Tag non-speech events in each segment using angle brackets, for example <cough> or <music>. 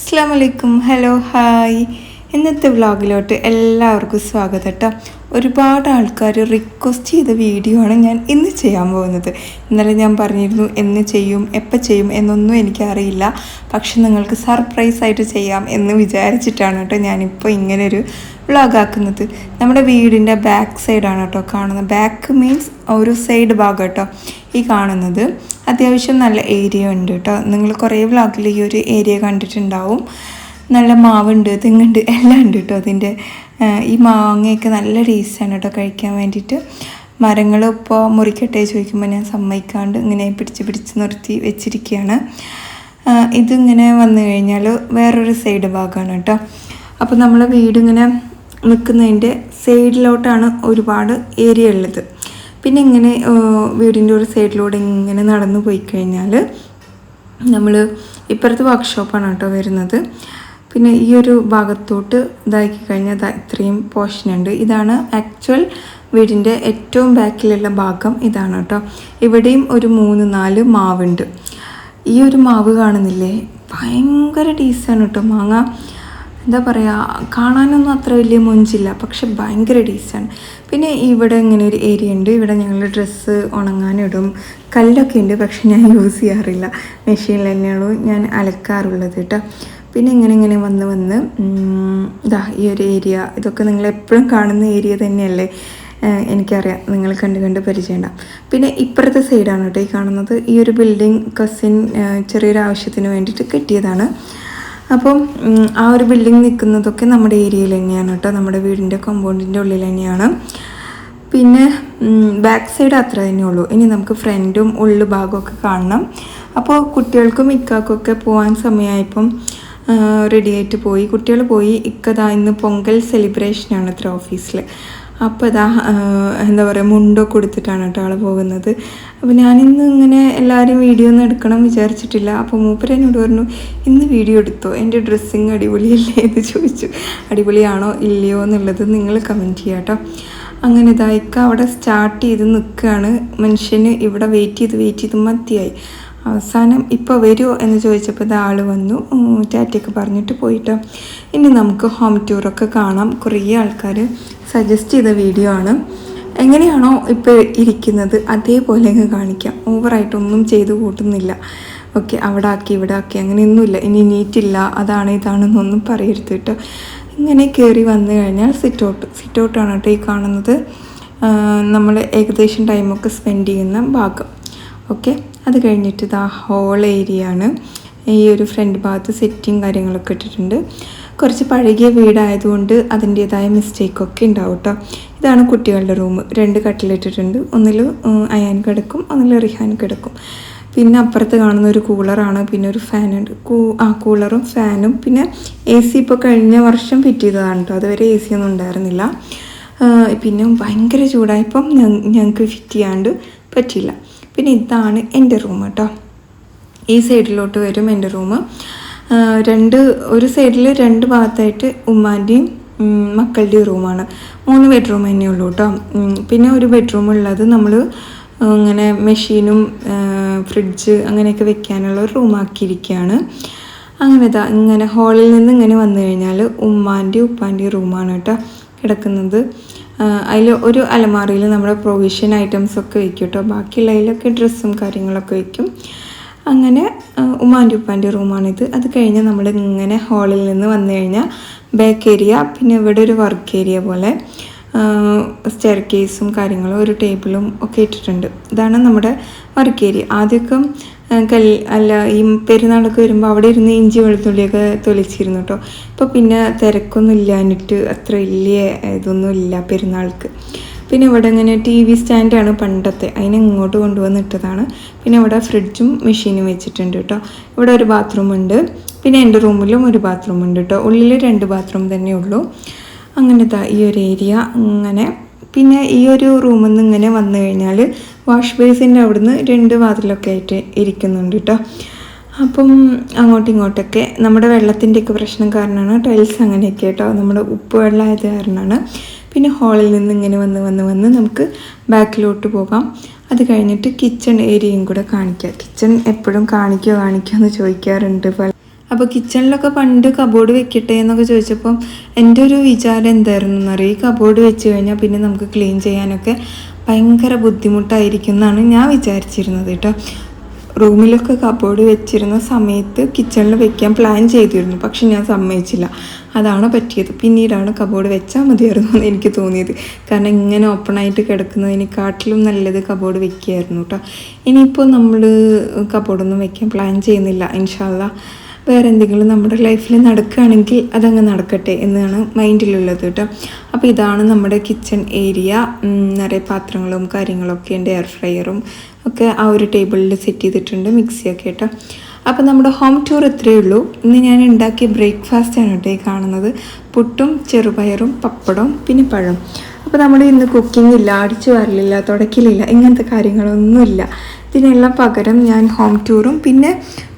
അസ്സാം വലൈക്കും hello hi. ഇന്നത്തെ വ്ളോഗിലോട്ട് എല്ലാവർക്കും സ്വാഗതം കേട്ടോ ഒരുപാട് ആൾക്കാർ റിക്വസ്റ്റ് ചെയ്ത വീഡിയോ ആണ് ഞാൻ ഇന്ന് ചെയ്യാൻ പോകുന്നത്. ഇന്നലെ ഞാൻ പറഞ്ഞിരുന്നു എന്ന് ചെയ്യും എപ്പോൾ ചെയ്യും എന്നൊന്നും എനിക്കറിയില്ല. പക്ഷെ നിങ്ങൾക്ക് സർപ്രൈസ് ആയിട്ട് ചെയ്യാം എന്ന് വിചാരിച്ചിട്ടാണ് കേട്ടോ ഞാനിപ്പോൾ ഇങ്ങനൊരു വ്ളോഗാക്കുന്നത് നമ്മുടെ വീടിന്റെ ബാക്ക് സൈഡാണ് കേട്ടോ കാണുന്നത്. ബാക്ക് മീൻസ് ഒരു സൈഡ് ഭാഗം കേട്ടോ ഈ കാണുന്നത്. അത്യാവശ്യം നല്ല ഏരിയ ഉണ്ട് കേട്ടോ. നിങ്ങൾ കുറേ വ്ളോഗിൽ ഈ ഒരു ഏരിയ കണ്ടിട്ടുണ്ടാവും. നല്ല മാവുണ്ട് തെങ്ങുണ്ട് എല്ലാം ഉണ്ട് കേട്ടോ അതിന്റെ ഈ മാങ്ങയൊക്കെ നല്ല ടേസ്റ്റാണ് കേട്ടോ കഴിക്കാൻ വേണ്ടിയിട്ട്. മരങ്ങൾ ഇപ്പോൾ മുറിക്കട്ടെ ചോദിക്കുമ്പോൾ ഞാൻ സമ്മതിക്കാണ്ട് ഇങ്ങനെ പിടിച്ച് പിടിച്ച് നിർത്തി വെച്ചിരിക്കുകയാണ് ഇതിങ്ങനെ വന്നു കഴിഞ്ഞാൽ വേറൊരു സൈഡ് ഭാഗമാണ് കേട്ടോ. അപ്പോൾ നമ്മളെ വീട് ഇങ്ങനെ നിൽക്കുന്നതിന്റെ സൈഡിലോട്ടാണ് ഒരുപാട് ഏരിയ ഉള്ളത്. പിന്നെ ഇങ്ങനെ വീടിന്റെ ഒരു സൈഡിലൂടെ ഇങ്ങനെ നടന്നു പോയി കഴിഞ്ഞാൽ നമ്മൾ ഇപ്പുറത്ത് വർക്ക്ഷോപ്പാണ് കേട്ടോ വരുന്നത്. പിന്നെ ഈ ഒരു ഭാഗത്തോട്ട് ഇതാക്കി കഴിഞ്ഞാൽ ഇതാ ഇത്രയും പോർഷൻ ഉണ്ട്. ഇതാണ് ആക്ച്വൽ വീടിന്റെ ഏറ്റവും ബാക്കിലുള്ള ഭാഗം ഇതാണ് കേട്ടോ. ഇവിടെയും ഒരു മൂന്ന് നാല് മാവുണ്ട്. ഈ ഒരു മാവ് കാണുന്നില്ലേ? ഭയങ്കര ടേസ്റ്റാണ് കേട്ടോ. മാങ്ങ എന്താ പറയുക കാണാനൊന്നും അത്ര വലിയ മൊഞ്ചില്ല പക്ഷെ ഭയങ്കര ഡീസാണ് പിന്നെ ഇവിടെ ഇങ്ങനെ ഒരു ഏരിയ ഉണ്ട്. ഇവിടെ ഞങ്ങൾ ഡ്രസ്സ് ഉണങ്ങാനിടും. കല്ലൊക്കെ ഉണ്ട് പക്ഷെ ഞാൻ യൂസ് ചെയ്യാറില്ല. മെഷീനിൽ തന്നെയാണ് ഞാൻ അലക്കാറുള്ളത് കേട്ടോ പിന്നെ ഇങ്ങനെ ഇങ്ങനെ വന്ന് വന്ന് ഇതാ ഈ ഒരു ഏരിയ ഇതൊക്കെ നിങ്ങൾ എപ്പോഴും കാണുന്ന ഏരിയ തന്നെയല്ലേ? എനിക്കറിയാം. നിങ്ങൾ കണ്ട് കണ്ട് പരിചയമുണ്ടാവും പിന്നെ ഇപ്പുറത്തെ സൈഡാണ് കേട്ടോ ഈ കാണുന്നത്. ഈ ഒരു ബിൽഡിംഗ് കസിൻ ചെറിയൊരു ആവശ്യത്തിന് വേണ്ടിയിട്ട് കെട്ടിയതാണ്. അപ്പം ആ ഒരു ബിൽഡിംഗ് നിൽക്കുന്നതൊക്കെ നമ്മുടെ ഏരിയയിൽ തന്നെയാണ് കേട്ടോ. നമ്മുടെ വീടിന്റെ കോമ്പൗണ്ടിന്റെ ഉള്ളിൽ തന്നെയാണ്. പിന്നെ ബാക്ക് സൈഡ് അത്ര തന്നെ ഉള്ളൂ. ഇനി നമുക്ക് ഫ്രണ്ടും ഉള്ളു ഭാഗമൊക്കെ കാണണം. അപ്പോൾ കുട്ടികൾക്കും ഇക്കാക്കൊക്കെ പോകാൻ സമയമായപ്പം റെഡി ആയിട്ട് പോയി. കുട്ടികൾ പോയി. ഇക്കതാ ഇന്ന് പൊങ്കൽ സെലിബ്രേഷനാണ് അത്ര ഓഫീസിൽ അപ്പോൾ ഇതാ എന്താ പറയുക മുണ്ടൊക്കെ കൊടുത്തിട്ടാണ് കേട്ടോ ആൾ പോകുന്നത്. അപ്പോൾ ഞാനിന്ന് ഇങ്ങനെ എല്ലാവരും വീഡിയോ ഒന്നും എടുക്കണം വിചാരിച്ചിട്ടില്ല. അപ്പോൾ മൂപ്പര് എന്നോട് പറഞ്ഞു ഇന്ന് വീഡിയോ എടുത്തോ? എന്റെ ഡ്രസ്സിങ് അടിപൊളിയല്ലേ? എന്ന് ചോദിച്ചു. അടിപൊളിയാണോ? ഇല്ലയോ? എന്നുള്ളത് നിങ്ങൾ കമന്റ് ചെയ്യാം കേട്ടോ. അങ്ങനെ ഇതായിക്ക അവിടെ സ്റ്റാർട്ട് ചെയ്ത് നിൽക്കുകയാണ് മനുഷ്യന് ഇവിടെ വെയിറ്റ് ചെയ്ത് വെയിറ്റ് ചെയ്ത് മതിയായി. അവസാനം ഇപ്പോൾ വരുമോ എന്ന് ചോദിച്ചപ്പോൾ ഇത് ആൾ വന്നു. ടാറ്റയൊക്കെ പറഞ്ഞിട്ട് പോയിട്ടോ. ഇനി നമുക്ക് ഹോം ടൂറൊക്കെ കാണാം. കുറേ ആൾക്കാർ സജസ്റ്റ് ചെയ്ത വീഡിയോ ആണ്. എങ്ങനെയാണോ ഇപ്പോൾ ഇരിക്കുന്നത് അതേപോലെ അങ്ങ് കാണിക്കാം. ഓവറായിട്ടൊന്നും ചെയ്ത് കൂട്ടുന്നില്ല. ഓക്കെ അവിടെ ആക്കി ഇവിടെ ആക്കി അങ്ങനെയൊന്നുമില്ല. ഇനി നീറ്റില്ല അതാണ് ഇതാണെന്നൊന്നും പറയരുത് കേട്ടോ. ഇങ്ങനെ കയറി വന്നു കഴിഞ്ഞാൽ സിറ്റ് ഔട്ട് സിറ്റ് ഔട്ടാണ് കേട്ടോ ഈ കാണുന്നത്. നമ്മൾ ഏകദേശം ടൈമൊക്കെ സ്പെൻഡ് ചെയ്യുന്ന ഭാഗം. ഓക്കെ അത് കഴിഞ്ഞിട്ട് ഇതാ ഹോൾ ഏരിയ ആണ്. ഈ ഒരു ഫ്രണ്ട് ഭാഗത്ത് സെറ്റിങ് കാര്യങ്ങളൊക്കെ ഇട്ടിട്ടുണ്ട്. കുറച്ച് പഴകിയ വീടായതുകൊണ്ട് അതിന്റേതായ മിസ്റ്റേക്കൊക്കെ ഉണ്ടാവും കേട്ടോ ഇതാണ് കുട്ടികളുടെ റൂം രണ്ട് കട്ടിലിട്ടിട്ടുണ്ട് ഒന്നിൽ അയാൻ കിടക്കും ഒന്നിൽ റിഹാൻ കിടക്കും. പിന്നെ അപ്പുറത്ത് കാണുന്ന ഒരു കൂളറാണ് പിന്നെ ഒരു ഫാനുണ്ട് കൂ ആ കൂളറും ഫാനും പിന്നെ എ സി ഇപ്പോൾ കഴിഞ്ഞ വർഷം ഫിറ്റ് ചെയ്തതാണ് കേട്ടോ അതുവരെ എ സി ഒന്നും ഉണ്ടായിരുന്നില്ല. പിന്നെ ഭയങ്കര ചൂടായപ്പം ഞങ്ങൾക്ക് ഫിറ്റ് ചെയ്യാണ്ട് പറ്റിയില്ല. പിന്നെ ഇതാണ് എന്റെ റൂം കേട്ടോ ഈ സൈഡിലോട്ട് വരും എന്റെ റൂം രണ്ട് ഒരു സൈഡിൽ രണ്ട് ഭാഗത്തായിട്ട് ഉമ്മാന്റെയും മക്കളുടെയും റൂമാണ് മൂന്ന് ബെഡ്റൂം തന്നെ ഉള്ളൂ കേട്ടോ പിന്നെ ഒരു ബെഡ്റൂം ഉള്ളത് നമ്മൾ ഇങ്ങനെ മെഷീനും ഫ്രിഡ്ജ് അങ്ങനെയൊക്കെ വെക്കാനുള്ള ഒരു റൂമാക്കിയിരിക്കുകയാണ് അങ്ങനെ ഇങ്ങനെ ഹാളിൽ നിന്ന് ഇങ്ങനെ വന്നു കഴിഞ്ഞാൽ ഉമ്മാന്റെയും ഉപ്പാന്റെയും റൂമാണ് കേട്ടോ കിടക്കുന്നത്. അതിൽ ഒരു അലമാറയിൽ നമ്മുടെ പ്രൊവിഷൻ ഐറ്റംസ് ഒക്കെ വെക്കും കേട്ടോ ബാക്കിയുള്ളതിലൊക്കെ ഡ്രസ്സും കാര്യങ്ങളൊക്കെ വെക്കും. അങ്ങനെ ഉമ്മാന്റെ ഉപ്പാന്റെ റൂമാണിത്. അത് കഴിഞ്ഞ് നമ്മൾ ഇങ്ങനെ ഹാളിൽ നിന്ന് വന്നു കഴിഞ്ഞാൽ ബാക്ക് ഏരിയ പിന്നെ ഇവിടെ ഒരു വർക്ക് ഏരിയ പോലെ സ്റ്റെയർ കേസും കാര്യങ്ങളും ഒരു ടേബിളും ഒക്കെ ഇട്ടിട്ടുണ്ട്. ഇതാണ് നമ്മുടെ വർക്ക് ഏരിയ ആദ്യമൊക്കെ കൽ അല്ല ഈ പെരുന്നാളൊക്കെ വരുമ്പോൾ അവിടെ ഇരുന്ന് ഇഞ്ചി വെളുത്തുള്ളിയൊക്കെ തൊലിച്ചിരുന്നു കേട്ടോ ഇപ്പോൾ പിന്നെ തിരക്കൊന്നും ഇല്ലാഞ്ഞിട്ട് അത്ര വലിയ ഇതൊന്നും ഇല്ല പെരുന്നാൾക്ക്. പിന്നെ ഇവിടെ ഇങ്ങനെ ടി വി സ്റ്റാൻഡാണ് പണ്ടത്തെ. അതിനെ ഇങ്ങോട്ട് കൊണ്ടുവന്നിട്ടതാണ്. പിന്നെ ഇവിടെ ഫ്രിഡ്ജും മെഷീനും വെച്ചിട്ടുണ്ട് കേട്ടോ. ഇവിടെ ഒരു ബാത്റൂം ഉണ്ട്. പിന്നെ എന്റെ റൂമിലും ഒരു ബാത്റൂം ഉണ്ട് കേട്ടോ. ഉള്ളിൽ രണ്ട് ബാത്റൂം തന്നെ ഉള്ളൂ. അങ്ങനത്തെ ഈ ഒരു ഏരിയ ഇങ്ങനെ. പിന്നെ ഈ ഒരു റൂമിൽ നിന്ന് ഇങ്ങനെ വന്നു കഴിഞ്ഞാൽ വാഷ് ബേസിന്റെ അവിടുന്ന് രണ്ട് വാതിലൊക്കെ ആയിട്ട് ഇരിക്കുന്നുണ്ട് കേട്ടോ. അപ്പം അങ്ങോട്ടും ഇങ്ങോട്ടൊക്കെ നമ്മുടെ വെള്ളത്തിന്റെയൊക്കെ പ്രശ്നം കാരണമാണ് ടൈൽസ് അങ്ങനെയൊക്കെ കേട്ടോ. നമ്മുടെ ഉപ്പ് വെള്ളമായത് കാരണമാണ്. പിന്നെ ഹാളിൽ നിന്ന് ഇങ്ങനെ വന്ന് വന്ന് വന്ന് നമുക്ക് ബാക്കിലോട്ട് പോകാം. അത് കഴിഞ്ഞിട്ട് കിച്ചൺ ഏരിയയും കൂടെ കാണിക്കാം. കിച്ചൺ എപ്പോഴും കാണിക്കോ കാണിക്കോ എന്ന് ചോദിക്കാറുണ്ട്. അപ്പോൾ കിച്ചണിലൊക്കെ പണ്ട് കബോർഡ് വെക്കട്ടെ എന്നൊക്കെ ചോദിച്ചപ്പം എന്റെ ഒരു വിചാരം എന്തായിരുന്നു? എന്നറിയാം ഈ കബോർഡ് വെച്ച് കഴിഞ്ഞാൽ പിന്നെ നമുക്ക് ക്ലീൻ ചെയ്യാനൊക്കെ ഭയങ്കര ബുദ്ധിമുട്ടായിരിക്കും എന്നാണ് ഞാൻ വിചാരിച്ചിരുന്നത് കേട്ടോ. റൂമിലൊക്കെ കബോർഡ് വെച്ചിരുന്ന സമയത്ത് കിച്ചണിൽ വെക്കാൻ പ്ലാൻ ചെയ്തിരുന്നു. പക്ഷെ ഞാൻ സമ്മതിച്ചില്ല. അതാണ് പറ്റിയത്? പിന്നീടാണ് കബോർഡ് വെച്ചാൽ മതിയായിരുന്നു എന്ന് എനിക്ക് തോന്നിയത്. കാരണം ഇങ്ങനെ ഓപ്പൺ ആയിട്ട് കിടക്കുന്നതിനെക്കാട്ടിലും നല്ലത് കബോർഡ് വെക്കുകയായിരുന്നു കേട്ടോ ഇനിയിപ്പോൾ നമ്മൾ കബോർഡൊന്നും വെക്കാൻ പ്ലാൻ ചെയ്യുന്നില്ല. ഇൻഷാല്ല വേറെ എന്തെങ്കിലും നമ്മുടെ ലൈഫിൽ നടക്കുകയാണെങ്കിൽ അതങ്ങ് നടക്കട്ടെ എന്നാണ് മൈൻഡിലുള്ളത് കേട്ടോ അപ്പോൾ ഇതാണ് നമ്മുടെ കിച്ചൺ ഏരിയ നിറയെ പാത്രങ്ങളും കാര്യങ്ങളൊക്കെ ഉണ്ട്. എയർ ഫ്രയറും ഒക്കെ ആ ഒരു ടേബിളിൽ സെറ്റ് ചെയ്തിട്ടുണ്ട് മിക്സിയൊക്കെ കേട്ടോ അപ്പോൾ നമ്മുടെ ഹോം ടൂർ ഇത്രയേ ഉള്ളൂ. ഇന്ന് ഞാൻ ഉണ്ടാക്കിയ ബ്രേക്ക്ഫാസ്റ്റാണ് കേട്ടോ ഈ കാണുന്നത്. പുട്ടും ചെറുപയറും പപ്പടവും പിന്നെ പഴം. അപ്പോൾ നമ്മൾ ഇന്ന് കുക്കിംഗ് ഇല്ല അടിച്ചു വരലില്ല തുടക്കലില്ല ഇങ്ങനത്തെ കാര്യങ്ങളൊന്നുമില്ല. ഇതിനെല്ലാം പകരം ഞാൻ ഹോം ടൂറും പിന്നെ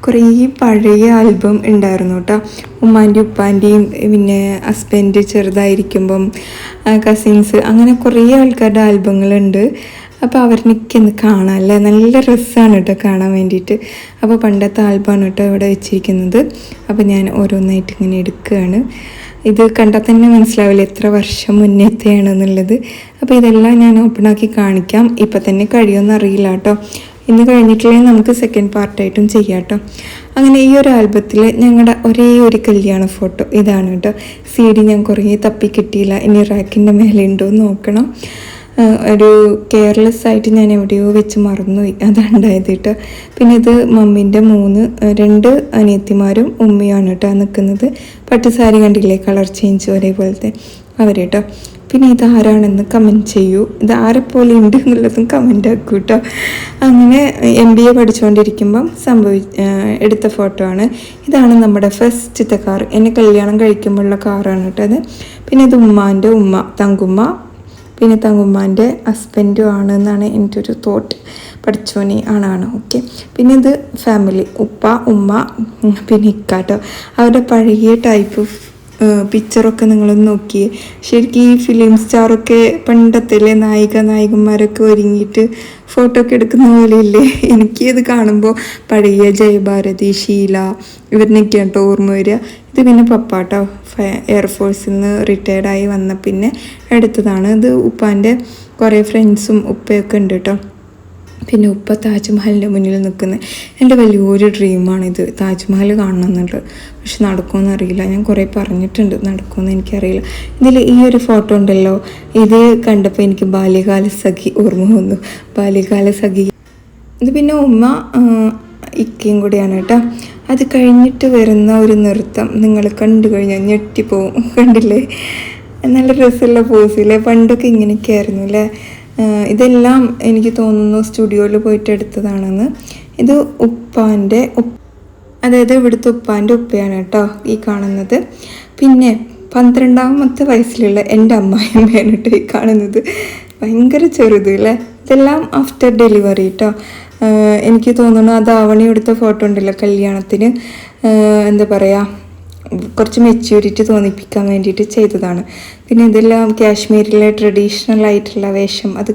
കുറേ പഴയ ആൽബം ഉണ്ടായിരുന്നു കേട്ടോ. ഉമ്മാന്റെയും ഉപ്പാന്റെയും പിന്നെ ഹസ്ബൻഡ് ചെറുതായിരിക്കുമ്പം കസിൻസ് അങ്ങനെ കുറേ ആൾക്കാരുടെ ആൽബങ്ങളുണ്ട് അപ്പോൾ അവരിനൊക്കെ ഒന്ന് കാണാം അല്ലേ? നല്ല രസമാണ് കേട്ടോ കാണാൻ വേണ്ടിയിട്ട്. അപ്പോൾ പണ്ടത്തെ ആൽബമാണ് കേട്ടോ ഇവിടെ വെച്ചിരിക്കുന്നത്. അപ്പോൾ ഞാൻ ഓരോന്നായിട്ട് ഇങ്ങനെ എടുക്കുകയാണ് ഇത് കണ്ടാൽ തന്നെ മനസ്സിലാവില്ല എത്ര വർഷം മുന്നേത്തെയാണ് എന്നുള്ളത്. അപ്പോൾ ഇതെല്ലാം ഞാൻ ഓപ്പണാക്കി കാണിക്കാം. ഇപ്പം തന്നെ കഴിയുമെന്ന് അറിയില്ല കേട്ടോ ഇന്ന് കഴിഞ്ഞിട്ടില്ലെങ്കിൽ നമുക്ക് സെക്കൻഡ് പാർട്ടായിട്ടും ചെയ്യാം കേട്ടോ അങ്ങനെ ഈ ഒരു ആൽബത്തിൽ ഞങ്ങളുടെ ഒരേ ഒരു കല്യാണ ഫോട്ടോ ഇതാണ് കേട്ടോ സി ഡി ഞാൻ കുറേ തപ്പി കിട്ടിയില്ല. ഇനി റാക്കിന്റെ മേലെ ഉണ്ടോ എന്ന് നോക്കണം. ഒരു കെയർലെസ് ആയിട്ട് ഞാൻ എവിടെയോ വെച്ച് മറന്നുപോയി. അതാണ് ഉണ്ടായത് കേട്ടോ. പിന്നെ ഇത് മമ്മീന്റെ മൂന്ന് രണ്ട് അനിയത്തിമാരും ഉമ്മയാണ് കേട്ടോ നിൽക്കുന്നത്. പട്ടുസാരി കണ്ടില്ലേ? കളർ ചേഞ്ച് ഒരേപോലത്തെ. അവർ കേട്ടോ. പിന്നെ ഇത് ആരാണെന്ന് കമന്റ് ചെയ്യൂ. ഇത് ആരെപ്പോലെ ഉണ്ട് എന്നുള്ളതും കമന്റ് ആക്കൂ കേട്ടോ. അങ്ങനെ എം ബി എ പഠിച്ചുകൊണ്ടിരിക്കുമ്പം സംഭവി എടുത്ത ഫോട്ടോ ആണ്. ഇതാണ് നമ്മുടെ ഫസ്റ്റത്തെ കാർ എന്നെ കല്യാണം കഴിക്കുമ്പോഴുള്ള കാറാണ് കേട്ടോ അത് പിന്നെ ഇത് ഉമ്മാന്റെ ഉമ്മ തങ്കുമ്മ പിന്നെ തങ്കുമ്മാന്റെ ഹസ്ബൻഡും ആണ് എന്നാണ് എന്റെ ഒരു തോട്ട് പഠിച്ചോനെ ആണാണ് ഓക്കെ പിന്നെ ഇത് ഫാമിലി ഉപ്പ ഉമ്മ പിന്നെ ഇക്കാട്ടോ അവരുടെ പഴകിയ ടൈപ്പ് പിക്ചറൊക്കെ നിങ്ങളൊന്ന് നോക്കിയേ ശരിക്കും ഈ ഫിലിം സ്റ്റാറൊക്കെ പണ്ടത്തിലെ നായിക നായകന്മാരൊക്കെ ഒരുങ്ങിയിട്ട് ഫോട്ടോ ഒക്കെ എടുക്കുന്ന പോലെയില്ലേ? എനിക്ക് ഇത് കാണുമ്പോൾ പഴയ ജയഭാരതി ഷീല ഇവരിനൊക്കെയാണ് കേട്ടോ ഓർമ്മ വരിക. ഇത് പിന്നെ പപ്പാട്ടോ എയർഫോഴ്സിൽ നിന്ന് റിട്ടയർഡായി വന്ന പിന്നെ എടുത്തതാണ് ഇത് ഉപ്പാന്റെ കുറേ ഫ്രണ്ട്സും ഉപ്പയൊക്കെ ഉണ്ട് കേട്ടോ പിന്നെ ഉപ്പ താജ്മഹലിന്റെ മുന്നിൽ നിൽക്കുന്ന എന്റെ വലിയൊരു ഡ്രീമാണിത് താജ്മഹൽ കാണണമെന്നുണ്ട്. പക്ഷെ നടക്കുമെന്ന് അറിയില്ല ഞാൻ കുറേ പറഞ്ഞിട്ടുണ്ട് നടക്കുമെന്ന് എനിക്കറിയില്ല. ഇതിൽ ഈ ഒരു ഫോട്ടോ ഉണ്ടല്ലോ. ഇത് കണ്ടപ്പോൾ എനിക്ക് ബാല്യകാല സഖി ഓർമ്മ വന്നു. ബാല്യകാല സഖി. ഇത് പിന്നെ ഉമ്മ ഇക്കയും കൂടിയാണ് കേട്ടോ. അത് കഴിഞ്ഞിട്ട് വരുന്ന ഒരു നൃത്തം നിങ്ങൾ കണ്ടു കഴിഞ്ഞാൽ ഞെട്ടിപ്പോവും. കണ്ടില്ലേ? നല്ല രസമുള്ള പോസില്ലേ പണ്ടൊക്കെ ഇങ്ങനെയൊക്കെ ആയിരുന്നു അല്ലേ? ഇതെല്ലാം എനിക്ക് തോന്നുന്നു സ്റ്റുഡിയോയിൽ പോയിട്ട് എടുത്തതാണെന്ന്. ഇത് ഉപ്പാന്റെ അതായത് ഇവിടുത്തെ ഉപ്പാന്റെ ഉപ്പയാണ് കേട്ടോ ഈ കാണുന്നത്. പിന്നെ പന്ത്രണ്ടാമത്തെ വയസ്സിലുള്ള എന്റെ അമ്മായിമ്മയാണ് കേട്ടോ ഈ കാണുന്നത്. ഭയങ്കര ചെറുത് അല്ലേ? ഇതെല്ലാം ആഫ്റ്റർ ഡെലിവറി കേട്ടോ എനിക്ക് തോന്നുന്നു അത് ആവണി എടുത്ത ഫോട്ടോ ഉണ്ടല്ലോ കല്യാണത്തിന്. എന്താ പറയുക കുറച്ച് മെച്യൂരിറ്റി തോന്നിപ്പിക്കാൻ വേണ്ടിയിട്ട് ചെയ്തതാണ്. പിന്നെ ഇതെല്ലാം കാശ്മീരിലെ ട്രഡീഷണൽ ആയിട്ടുള്ള വേഷം അത്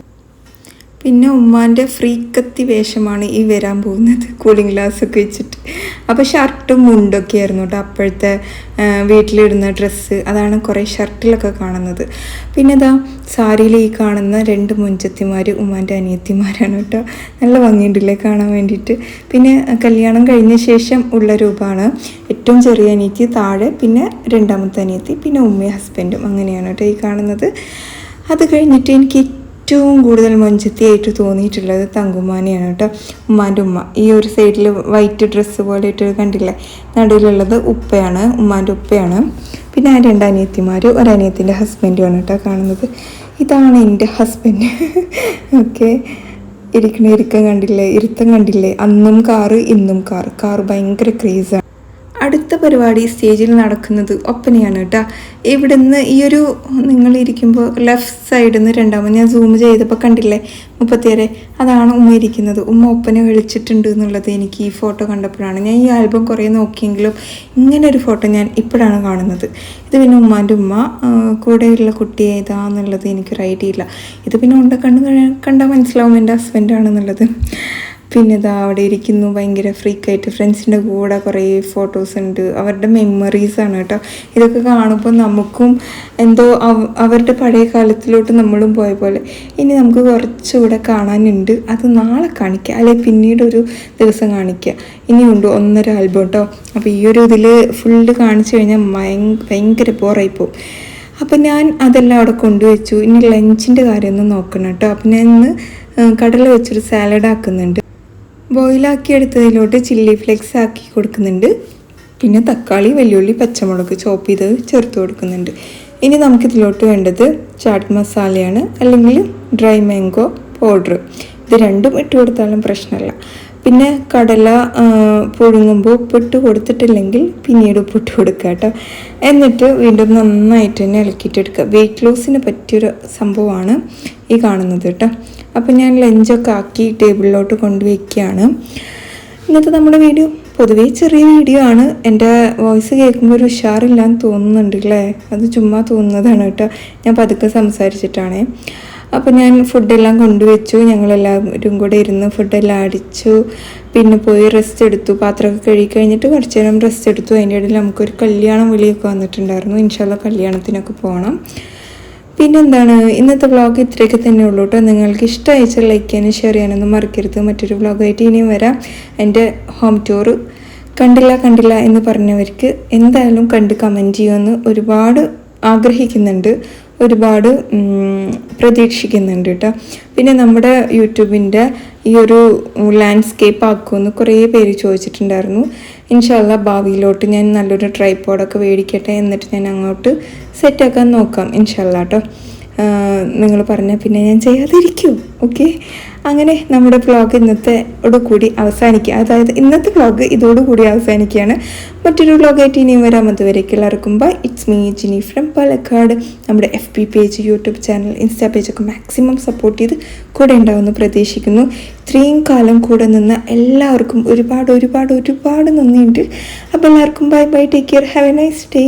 പിന്നെ ഉമ്മാന്റെ ഫ്രീക്കത്തി വേഷമാണ് ഈ വരാൻ പോകുന്നത്. കൂളിംഗ് ഗ്ലാസ് ഒക്കെ വെച്ചിട്ട്. അപ്പോൾ ഷർട്ടും മുണ്ടൊക്കെ ആയിരുന്നു കേട്ടോ അപ്പോഴത്തെ വീട്ടിലിടുന്ന ഡ്രസ്സ് അതാണ് കുറേ ഷർട്ടിലൊക്കെ കാണുന്നത്. പിന്നെ ഇതാ സാരിയിൽ ഈ കാണുന്ന രണ്ട് മുഞ്ചത്തിമാർ ഉമ്മാന്റെ അനിയത്തിമാരാണ് കേട്ടോ നല്ല ഭംഗിയുണ്ടല്ലേ കാണാൻ വേണ്ടിയിട്ട്. പിന്നെ കല്യാണം കഴിഞ്ഞ ശേഷം ഉള്ള രൂപമാണ് ഏറ്റവും ചെറിയ അനിയത്തി താഴെ പിന്നെ രണ്ടാമത്തെ അനിയത്തി പിന്നെ ഉമ്മയും ഹസ്ബൻഡും അങ്ങനെയാണ് കേട്ടോ ഈ കാണുന്നത്. അത് കഴിഞ്ഞിട്ട് എനിക്ക് ഏറ്റവും കൂടുതൽ മൊഞ്ചത്തിയായിട്ട് തോന്നിയിട്ടുള്ളത് തങ്കുമാനെയാണ് കേട്ടോ. ഉമ്മാന്റെ ഉമ്മ. ഈ ഒരു സൈഡിൽ വൈറ്റ് ഡ്രസ്സ് പോലെ ഇട്ട് കണ്ടില്ലേ? നടുവിലുള്ളത് ഉപ്പയാണ് ഉമ്മാന്റെ ഉപ്പയാണ്. പിന്നെ ആ രണ്ട് അനിയത്തിമാർ ഒരനിയത്തിന്റെ ഹസ്ബൻഡുമാണ് കേട്ടോ കാണുന്നത്. ഇതാണ് എന്റെ ഹസ്ബൻഡ് ഓക്കെ <laughs> ഇരിക്കണ ഇരിക്കം കണ്ടില്ലേ? ഇരുത്തം കണ്ടില്ലേ? അന്നും കാറ് ഇന്നും കാറ്. കാറ് ഭയങ്കര ക്രേസാണ് അടുത്ത പരിപാടി സ്റ്റേജിൽ നടക്കുന്നത് ഒപ്പനയാണ് കേട്ടോ. ഇവിടുന്ന് ഈ ഒരു നിങ്ങളിരിക്കുമ്പോൾ ലെഫ്റ്റ് സൈഡിൽ നിന്ന് രണ്ടാമത് ഞാൻ സൂം ചെയ്തപ്പോൾ കണ്ടില്ലേ മുപ്പത്തിയേറെ? അതാണ് ഉമ്മ ഇരിക്കുന്നത്. ഉമ്മ ഒപ്പന കളിച്ചിട്ടുണ്ട് എന്നുള്ളത് എനിക്ക് ഈ ഫോട്ടോ കണ്ടപ്പോഴാണ്. ഞാൻ ഈ ആൽബം കുറേ നോക്കിയെങ്കിലും ഇങ്ങനെ ഒരു ഫോട്ടോ ഞാൻ ഇപ്പോഴാണ് കാണുന്നത്. ഇത് പിന്നെ ഉമ്മാന്റെ ഉമ്മ കൂടെയുള്ള കുട്ടി ഏതാന്നുള്ളത് എനിക്കൊരു ഐഡിയ ഇല്ല. ഇത് പിന്നെ ഉണ്ട കണ്ണ് കണ്ടാൽ മനസ്സിലാവും എന്റെ ഹസ്ബൻഡാണെന്നുള്ളത് പിന്നെ ഇതാ അവിടെ ഇരിക്കുന്നു ഭയങ്കര ഫ്രീക്കായിട്ട് ഫ്രണ്ട്സിന്റെ കൂടെ കുറേ ഫോട്ടോസ് ഉണ്ട്. അവരുടെ മെമ്മറീസാണ് കേട്ടോ. ഇതൊക്കെ കാണുമ്പോൾ നമുക്കും എന്തോ അവ- അവരുടെ പഴയ കാലത്തിലോട്ട് നമ്മളും പോയ പോലെ. ഇനി നമുക്ക് കുറച്ചുകൂടെ കാണാനുണ്ട്. അത് നാളെ കാണിക്കുക അല്ലെങ്കിൽ പിന്നീട് ഒരു ദിവസം കാണിക്കുക ഇനിയുണ്ട് ഒന്നര ആൽബം കേട്ടോ അപ്പോൾ ഈ ഒരു ഇതിൽ ഫുള്ള് കാണിച്ചു കഴിഞ്ഞാൽ ഭയങ്കര ബോറായി പോകും അപ്പം ഞാൻ അതെല്ലാം അവിടെ കൊണ്ടുവച്ചു. ഇനി ലഞ്ചിന്റെ കാര്യമൊന്നും നോക്കണം കേട്ടോ. അപ്പം ഞാൻ ഇന്ന് കടല വെച്ചൊരു സാലഡ് ആക്കുന്നുണ്ട്. ബോയിലാക്കി എടുത്തതിലോട്ട് ചില്ലി ഫ്ലേക്സ് ആക്കി കൊടുക്കുന്നുണ്ട്. പിന്നെ തക്കാളി വെല്ലുള്ളി പച്ചമുളക് ചോപ്പ് ചെയ്തത് ചേർത്ത് കൊടുക്കുന്നുണ്ട്. ഇനി നമുക്കിതിലോട്ട് വേണ്ടത് ചാട്ട് മസാലയാണ് അല്ലെങ്കിൽ ഡ്രൈ മാംഗോ പൗഡർ. ഇത് രണ്ടും ഇട്ട് കൊടുത്താലും പ്രശ്നമല്ല. പിന്നെ കടല പുഴുങ്ങുമ്പോൾ ഉപ്പിട്ട് കൊടുത്തിട്ടില്ലെങ്കിൽ പിന്നീട് ഉപ്പിട്ട് കൊടുക്കുക കേട്ടോ. എന്നിട്ട് വീണ്ടും നന്നായിട്ട് തന്നെ ഇളക്കിയിട്ടെടുക്കുക വെയിറ്റ് ലോസിന് പറ്റിയൊരു സംഭവമാണ് ഈ കാണുന്നത് കേട്ടോ. അപ്പം ഞാൻ ലഞ്ചൊക്കെ ആക്കി ടേബിളിലോട്ട് കൊണ്ടുവയ്ക്കുകയാണ്. ഇന്നത്തെ നമ്മുടെ വീഡിയോ പൊതുവേ ചെറിയ വീഡിയോ ആണ്. എന്റെ വോയിസ് കേൾക്കുമ്പോൾ ഒരു ഉഷാറില്ലാന്ന് തോന്നുന്നുണ്ട് അല്ലേ അത് ചുമ്മാ തോന്നുന്നതാണ് കേട്ടോ. ഞാൻ പതുക്കെ സംസാരിച്ചിട്ടാണേ. അപ്പോൾ ഞാൻ ഫുഡെല്ലാം കൊണ്ടുവച്ചു. ഞങ്ങളെല്ലാവരും കൂടെ ഇരുന്ന് ഫുഡെല്ലാം അടിച്ചു. പിന്നെ പോയി റെസ്റ്റ് എടുത്തു. പാത്രമൊക്കെ കഴുകി കഴിഞ്ഞിട്ട് കുറച്ച് നേരം റെസ്റ്റ് എടുത്തു. അതിന്റെ ഇടയിൽ നമുക്കൊരു കല്യാണം വിളിയൊക്കെ വന്നിട്ടുണ്ടായിരുന്നു. ഇൻഷാല്ല കല്യാണത്തിനൊക്കെ പോകണം പിന്നെന്താണ്? ഇന്നത്തെ വ്ളോഗ് ഇത്രയൊക്കെ തന്നെ ഉള്ളൂ കേട്ടോ. നിങ്ങൾക്ക് ഇഷ്ടമായിച്ചാൽ ലൈക്ക് ചെയ്യാനും ഷെയർ ചെയ്യാനൊന്നും മറക്കരുത്. മറ്റൊരു വ്ളോഗായിട്ട് ഇനിയും വരാം. എന്റെ ഹോം ടൂർ കണ്ടില്ല കണ്ടില്ല എന്ന് പറഞ്ഞവർക്ക് എന്തായാലും കണ്ട് കമന്റ് ചെയ്യുമെന്ന് ഒരുപാട് ആഗ്രഹിക്കുന്നുണ്ട്. ഒരുപാട് പ്രതീക്ഷിക്കുന്നുണ്ട് കേട്ടോ പിന്നെ നമ്മുടെ യൂട്യൂബിന്റെ ഈ ഒരു ലാൻഡ്സ്കേപ്പ് ആക്കുമെന്ന് കുറേ പേര് ചോദിച്ചിട്ടുണ്ടായിരുന്നു. ഇൻഷാല്ല ഭാവിയിലോട്ട് ഞാൻ നല്ലൊരു ട്രൈപ്പോഡൊക്കെ മേടിക്കട്ടെ എന്നിട്ട് ഞാൻ അങ്ങോട്ട് സെറ്റാക്കാൻ നോക്കാം ഇൻഷാല്ല കേട്ടോ നിങ്ങൾ പറഞ്ഞാൽ പിന്നെ ഞാൻ ചെയ്യാതിരിക്കും. ഓക്കെ അങ്ങനെ നമ്മുടെ വ്ളോഗ് ഇന്നത്തെ കൂടി അവസാനിക്കുക. അതായത് ഇന്നത്തെ വ്ളോഗ് ഇതോടുകൂടി അവസാനിക്കുകയാണ്. മറ്റൊരു വ്ളോഗായിട്ട് ഇനിയും വരാം. അതുവരേക്ക് എല്ലാവർക്കും bye it's me Jini from Palakkad. നമ്മുടെ F P page YouTube channel insta പേജൊക്കെ maximum support ചെയ്ത് കൂടെ ഉണ്ടാവുമെന്ന് പ്രതീക്ഷിക്കുന്നു. ഇത്രയും കാലം കൂടെ നിന്ന എല്ലാവർക്കും ഒരുപാട് ഒരുപാട് ഒരുപാട് നന്ദിയുണ്ട്. അപ്പോൾ എല്ലാവർക്കും bye bye take care have a nice day